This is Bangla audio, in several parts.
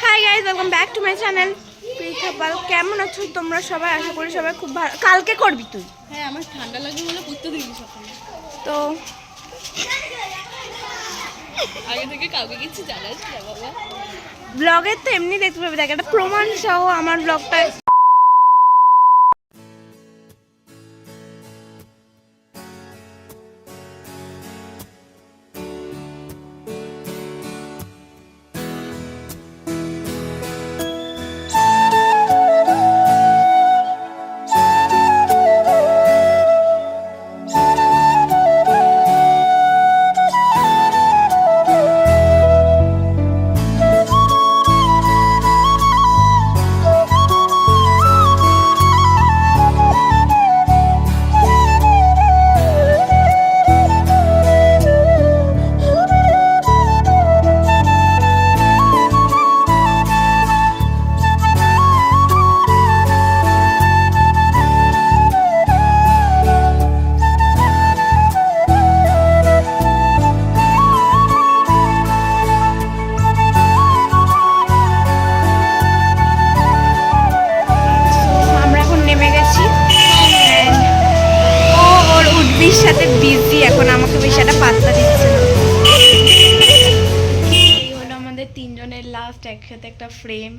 Hi guys welcome back to my channel Pritha কেমন আছো তোমরা সবাই? আশা করি সবাই খুব ভালো কালকে করবি তুই? হ্যাঁ আমার ঠান্ডা লাগবে বলে করতে দিবি সকালে। তো আগে থেকে কাউকে কিছু জানাস না বাবা। ব্লগের তো এমনি দেখতে পাবি দেখ একটা প্রমাণ সহ আমার ব্লগটা লাস্ট একসাথে একটা ফ্রেম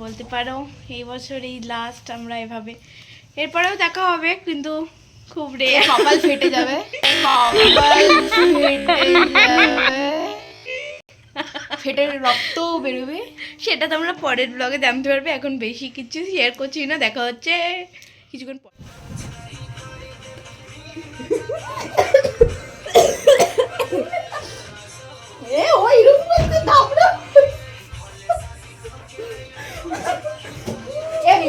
বলতে পারো। এই বছর এই লাস্ট আমরা এভাবে। এরপরেও দেখা হবে কিন্তু খুব রে কপাল ফেটে যাবে। কপাল ফেটে যাবে। ফেটে রক্ত বেরোবে। সেটা তোমরা পরের ব্লগে জানতে পারবে। এখন বেশি কিছু শেয়ার করছি না দেখা হচ্ছে কিছুক্ষণ পর। এ ওই রকম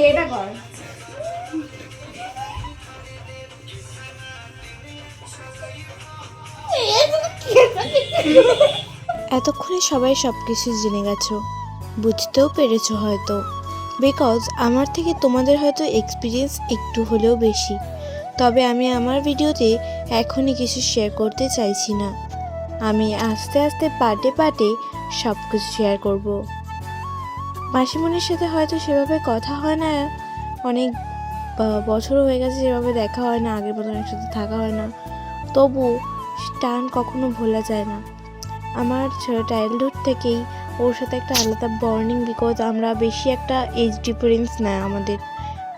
এটা কর। এতক্ষণে সবাই সব কিছু জেনে গেছো। বুঝতেও পেরেছ হয়তো। বিকজ আমার থেকে তোমাদের হয়তো এক্সপিরিয়েন্স একটু হলেও বেশি। তবে আমি আমার ভিডিওতে এখনই কিছু শেয়ার করতে চাইছি না। আমি আস্তে আস্তে পাটে পাটে সব কিছু শেয়ার করব। মাসিমণির সাথে হয়তো সেভাবে কথা হয় না। অনেক বছর হয়ে গেছে সেভাবে দেখা হয় না, আগের মতন একসাথে থাকা হয় না। তবু টান কখনো ভোলা যায় না। আমার চাইল্ডহুড থেকেই ওর সাথে একটা আলাদা বর্নিং বিকজ আমরা বেশি একটা এজ ডিফারেন্স না আমাদের।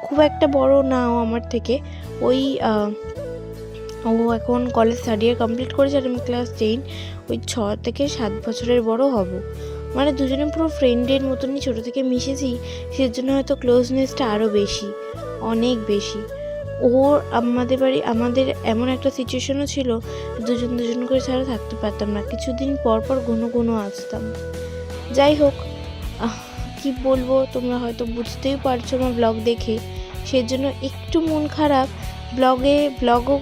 খুব একটা বড় না ও আমার থেকে। ওই ও এখন কলেজ থার্ড ইয়ার কমপ্লিট করেছে আর আমি ক্লাস টেন ওই ছ থেকে সাত বছরের বড় হব। মানে দুজনে পুরো ফ্রেন্ডের মতনই ছোটো থেকে মিশেছি, সেজন্য হয়তো ক্লোজনেসটা আরও বেশি, অনেক বেশি। ওর আমাদের বাড়ি, আমাদের এমন একটা সিচুয়েশনও ছিল, দুজন দুজন করে ছাড়া থাকতে পারতাম না, কিছুদিন পর পর ঘন ঘন আসতাম। যাই হোক কি বলব, তোমরা হয়তো বুঝতেই পারছ আমার ব্লগ দেখে। সেজন্য একটু মন খারাপ ব্লগে ব্লগও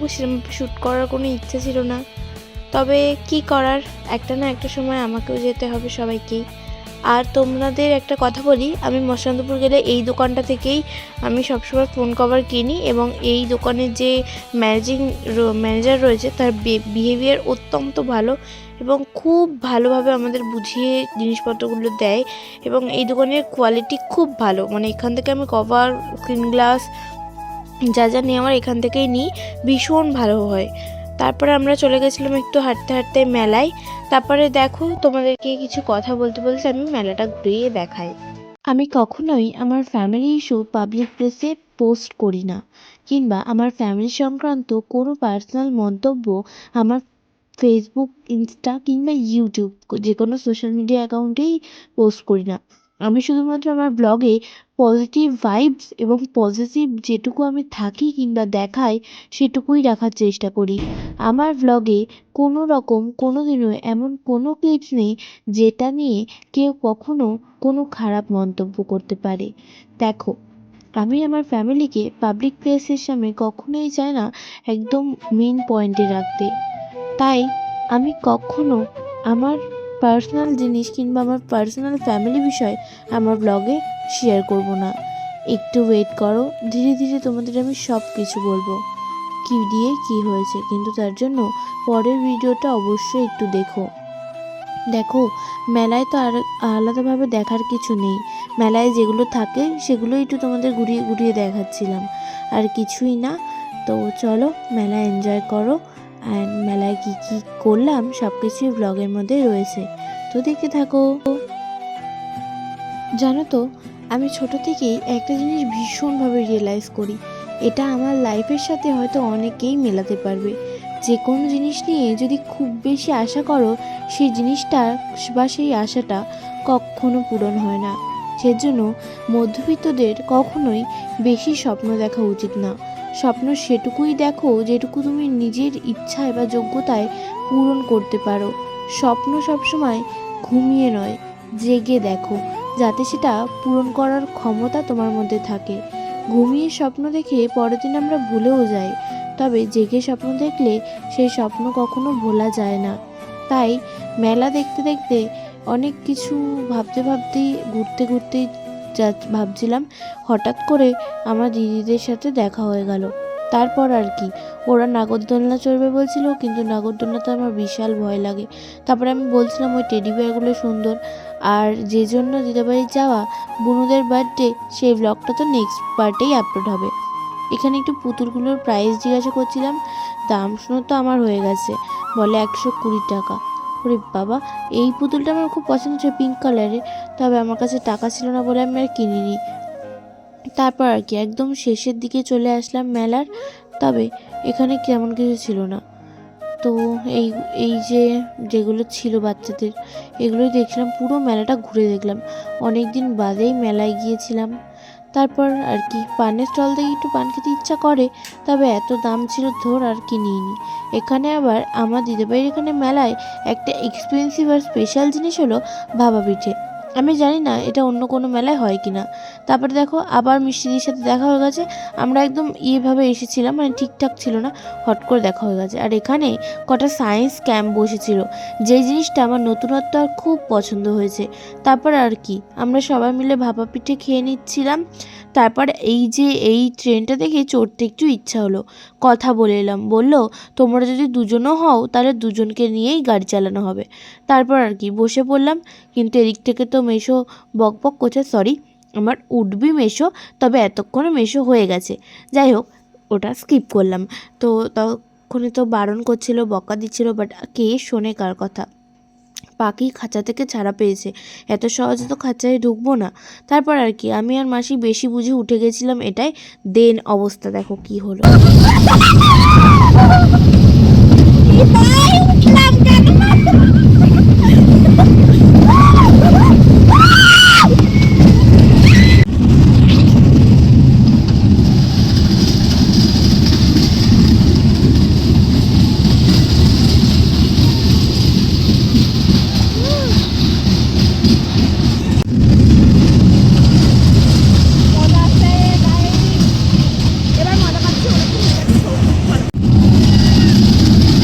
শ্যুট করার কোনো ইচ্ছা ছিল না। তবে কি করার? একটা না একটা সময় আমাকেও যেতে হবে সবাইকেই। আর তোমাদের একটা কথা বলি, আমি মসলান্তপুর গেলে এই দোকানটা থেকেই আমি সবসময় ফোন কভার কিনি এবং এই দোকানের যে ম্যানেজিং ম্যানেজার রয়েছে তার বিহেভিয়ার অত্যন্ত ভালো এবং খুব ভালোভাবে আমাদের বুঝিয়ে জিনিসপত্রগুলো দেয় এবং এই দোকানের কোয়ালিটি খুব ভালো। মানে এখান থেকে আমি কভার স্ক্রিন গ্লাস যা যা নিয়ে আমার এখান থেকেই নিই, ভীষণ ভালো হয়। তারপরে আমরা চলে গেছিলাম একটু হাঁটতে হাঁটতে মেলায়। তারপরে দেখো, তোমাদেরকে কিছু কথা বলতে বলতে আমি মেলাটা ঘুরিয়ে দেখাই। আমি কখনোই আমার ফ্যামিলি ইস্যু পাবলিক প্লেসে পোস্ট করি না, কিংবা আমার ফ্যামিলি সংক্রান্ত কোনো পার্সোনাল মন্তব্য আমার ফেসবুক ইনস্টা কিংবা ইউটিউব যে কোনো সোশ্যাল মিডিয়া অ্যাকাউন্টেই পোস্ট করি না। আমি শুধুমাত্র আমার ব্লগে পজিটিভ ভাইবস এবং পজিটিভ যেটুকু আমি থাকি কিংবা দেখাই, সেটুকুই রাখার চেষ্টা করি। আমার ব্লগে কোনো রকম, কোনো দিনও এমন কোনো ক্লিপস নেই যেটা নিয়ে কেউ কখনো কোনো খারাপ মন্তব্য করতে পারে। দেখো, আমি আমার ফ্যামিলিকে পাবলিক প্লেসের সামনে কখনোই চাই না একদম মেন পয়েন্টে রাখতে। তাই আমি কখনো আমার পার্সোনাল জিনিস কিংবা আমার পার্সোনাল ফ্যামিলি বিষয় আমার ব্লগে শেয়ার করব না। একটু ওয়েট করো, ধীরে ধীরে তোমাদের আমি সব কিছু বলব। কি দিয়ে কি হয়েছে, কিন্তু তার জন্য পরের ভিডিওটা অবশ্যই একটু দেখো। দেখো, মেলায় তো আর আলাদাভাবে দেখার কিছু নেই। মেলায় যেগুলো থাকে, সেগুলোই একটু তোমাদের ঘুরিয়ে ঘুরিয়ে দেখাচ্ছিলাম। আর কিছুই না, তো চলো মেলা এনজয় করো। অ্যান্ড মেলায় কী কী করলাম সব কিছুই ব্লগের মধ্যে রয়েছে। তো দেখতে থাকো। জানো তো, আমি ছোট থেকেই একটা জিনিস ভীষণভাবে রিয়েলাইজ করি। এটা আমার লাইফের সাথে হয়তো অনেকেই মেলাতে পারবে। যে কোনো জিনিস নিয়ে যদি খুব বেশি আশা করো, সেই জিনিসটা বা সেই আশাটা কখনো পূরণ হয় না। সেজন্য মধ্যবিত্তদের কখনোই বেশি স্বপ্ন দেখা উচিত না। স্বপ্ন সেটুকুই দেখো যেটুকু তুমি নিজের ইচ্ছায় বা যোগ্যতায় পূরণ করতে পারো। স্বপ্ন সবসময় ঘুমিয়ে নয়, জেগে দেখো, যাতে সেটা পূরণ করার ক্ষমতা তোমার মধ্যে থাকে। ঘুমিয়ে স্বপ্ন দেখে পরের দিন আমরা ভুলেও যাই, তবে জেগে স্বপ্ন দেখলে সেই স্বপ্ন কখনো ভোলা যায় না। তাই মেলা দেখতে দেখতে অনেক কিছু ভাবতে ভাবতেই, ঘুরতে ঘুরতেই যা ভাবছিলাম, হঠাৎ করে আমার দিদিদের সাথে দেখা হয়ে গেল। তারপর আর কি, ওরা নাগরদোলনা চড়বে বলছিল, কিন্তু নাগরদোলনাতে আমার বিশাল ভয় লাগে। তারপরে আমি বলছিলাম, ওই টেডি বিয়ারগুলো সুন্দর। আর যে জন্য দিদাবাড়ি যাওয়া, বুনুদের বার্থডে সেই ব্লগটা তো নেক্সট পার্টেই আপলোড হবে। এখানে একটু পুতুলগুলোর প্রাইস জিজ্ঞাসা করছিলাম, দাম শুনে তো আমার হয়ে গেছে। বলে একশো কুড়ি টাকা। ওরে বাবা, এই পুতুলটা আমার খুব পছন্দ ছিল পিঙ্ক কালারের তবে আমার কাছে টাকা ছিল না বলে আমি আর কিনিনি। তারপর আর কি, একদম শেষের দিকে চলে আসলাম মেলার, তবে এখানে কেমন কিছু ছিল না। তো এই এই যে যেগুলো ছিল বাচ্চাদের, এগুলোই দেখছিলাম, পুরো মেলাটা ঘুরে দেখলাম। অনেক দিন বাদেই মেলায় গিয়েছিলাম। তারপর আর কি পানের স্টল থেকে একটু পান খেতে ইচ্ছা করে, তবে এত দাম ছিল ধর আর কি নিইনি। এখানে আবার আমার দিদিভাইয়ের এখানে মেলায় একটা এক্সপেন্সিভ আর স্পেশাল জিনিস হলো ভাবা পিঠে। আমি জানি না এটা অন্য কোনো মেলায় হয় কি না তারপরে দেখো, আবার মিষ্টিদির সাথে দেখা হয়ে গেছে। আমরা একদম ইয়েভাবে এসেছিলাম মানে ঠিকঠাক ছিল না, হট করে দেখা হয়ে গেছে। আর এখানে কটা সায়েন্স ক্যাম্প বসেছিল। যে জিনিসটা আমার নতুনত্ব আর খুব পছন্দ হয়েছে। তারপর আর কি, আমরা সবাই মিলে ভাপা পিঠে খেয়ে নিচ্ছিলাম। তারপর এই যে এই ট্রেনটা দেখে চড়তে একটু ইচ্ছা হলো। কথা বলে এলাম, বলল, তোমরা যদি দুজনও হও, তাহলে দুজনকে নিয়েই গাড়ি চালানো হবে। তারপর আর কি, বসে পড়লাম, কিন্তু এদিক থেকে তো মেশো বক বক করছে, সরি, আমার উঠবি মেশো, তবে এতক্ষণে মেশো হয়ে গেছে। যাই হোক, ওটা স্কিপ করলাম। তো তখনই তো বারণ করছিল, বকা দিচ্ছিল বাট কে শোনে কার কথা? পাখি খাঁচা থেকে ছাড়া পেয়েছে। এত সহজে তো খাঁচায় ঢুকবো না। তারপর আর কি, আমি আর মাসি বেশি বুঝে উঠে গেছিলাম এটাই। দেন অবস্থা, দেখো কি হলো।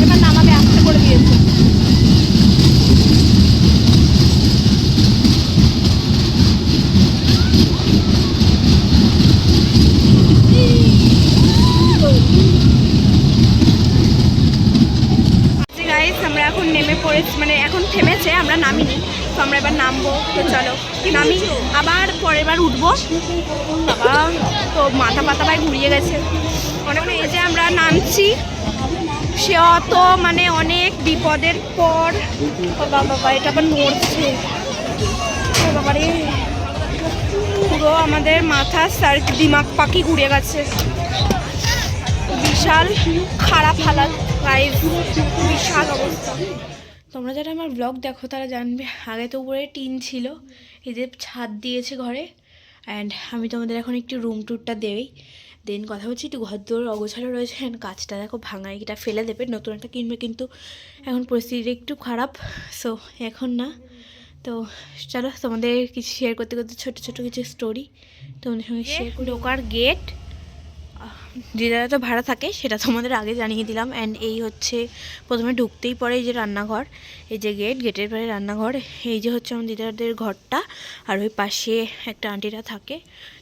এবার নামাবে আস্তে করে দিয়েছে গাইস আমরা এখন নেমে পড়েছি মানে এখন থেমেছে, আমরা নামিনি। তো আমরা এবার নামবো, তো চলো। নামি, আবার পরের বার উঠবো তো মাথা পাতা ভাই ঘুরিয়ে গেছে। অনেক এই যে আমরা নামছি, সে অত মানে অনেক বিপদের পর। বাবা বাবা, এটা আবার নড়ছে। পুরো আমাদের মাথা সার দিমাগ পাখি ঘুরে গেছে। বিশাল খারাপ হালাত। গাইজ বিশাল অবস্থা। তোমরা যারা আমার ব্লগ দেখো তারা জানবে আগে তো উপরে টিন ছিল এদের ছাদ দিয়েছে ঘরে অ্যান্ড আমি তোমাদের এখন একটু রুম ট্যুরটা দেই। দেন কথা হচ্ছে একটু ঘর দৌড় অগোছালো রয়েছে অ্যান্ড কাজটা দেখো ভাঙা এটা ফেলে দেবে নতুন একটা কিনবে কিন্তু এখন পরিস্থিতি একটু খারাপ সো এখন না। তো চলো তোমাদের কিছু শেয়ার করতে করতে ছোটো ছোটো কিছু স্টোরি তোমাদের সঙ্গে শেয়ার ঢোকার গেট যে জায়গাটা ভাড়া থাকে, সেটা তোমাদের আগে জানিয়ে দিলাম। অ্যান্ড এই হচ্ছে প্রথমে ঢুকতেই পরে এই যে রান্নাঘর, এই যে গেট গেটের পরে রান্নাঘর। এই যে হচ্ছে আমার দিদাদের ঘরটা, আর ওই পাশে একটা আন্টিরা থাকে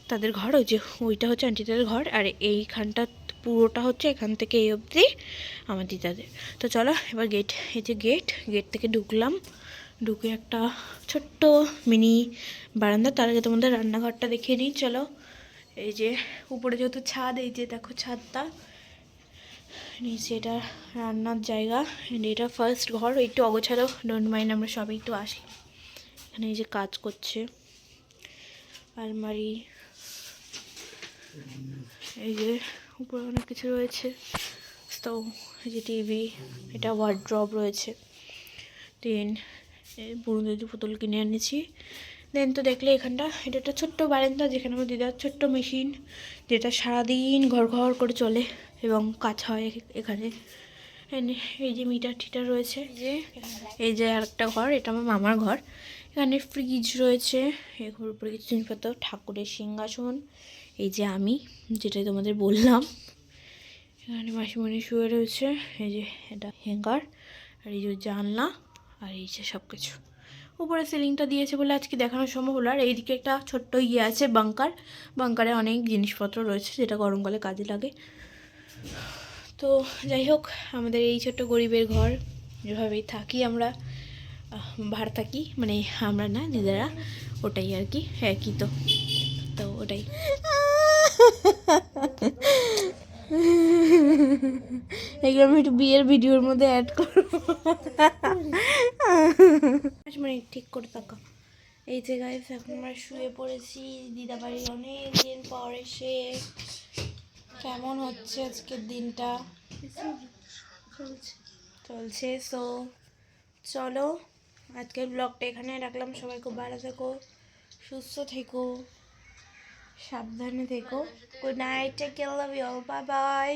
তাদের ঘর, ওই যে ওইটা হচ্ছে আন্টিদের ঘর, আর এইখানটা পুরোটা হচ্ছে এখান থেকে এই অবধি আমার দিদাদের। তো চলো এবার গেট এই যে গেট গেট থেকে ঢুকলাম। ঢুকে একটা ছোট্ট মিনি বারান্দা, তার আগে তোমাদের রান্নাঘরটা দেখিয়ে নিই চলো। এই যে উপরে যেহেতু ছাদ, এই যে দেখো ছাদটা। নিচে এটা রান্নার জায়গা এটা ফার্স্ট ঘর, একটু অগোছালো ডোন্ট মাইন্ড আমরা সবাই একটু আসি। এখানে এই যে কাজ করছে। আলমারি। এই যে উপরে অনেক কিছু রয়েছে। তো এই যে টিভি এটা ওয়ার্ড্রপ রয়েছে। দেন দুটো বোতল কিনে এনেছি। দেন তো দেখলে এখানটা, এটা একটা ছোট্ট বারান্দা যেখানে আমার দিদার ছোট্ট মেশিন যেটা সারাদিন ঘর ঘর করে চলে এবং কাজ হয় এখানে। এই যে মিটার টিটার রয়েছে যে এই যে আরেকটা ঘর, এটা আমার মামার ঘর। এখানে ফ্রিজ রয়েছে এই ঘর উপরে কিছু জিনিসপত্র, ঠাকুরের সিংহাসন, এই যে আমি, যেটাই তোমাদের বললাম। এখানে মাসিমণি শুয়ে রয়েছে, এই যে এটা হ্যাঙ্গার আর এই যে জানলা, আর এই যে সব কিছু উপরে সিলিংটা দিয়েছে বলে আজকে দেখানো সম্ভব হলো আর এইদিকে একটা ছোট্ট ইয়ে আছে বাঙ্কার বাঙ্কারে অনেক জিনিসপত্র রয়েছে, যেটা গরমকালে কাজে লাগে। তো যাই হোক, আমাদের এই ছোট্ট গরিবের ঘর, যেভাবেই থাকি আমরা ভাড়া থাকি মানে আমরা না, নিজেরা, ওটাই আর কি, একই তো। তো ওটাই। এগুলো আমি একটু বিয়ের ভিডিওর মধ্যে অ্যাড করব। মানে ঠিক করে থাকা এই যে গাইস এখন আমরা শুয়ে পড়েছি। দিদা বাড়ি অনেক দিন পর এসে কেমন হচ্ছে আজকের দিনটা? চলছে। চলছে সো চলো আজকের ব্লগটা এখানে রাখলাম। সবাই খুব ভালো থেকো সুস্থ থেকো সাবধানে থেকো। Good night take care love you all bye bye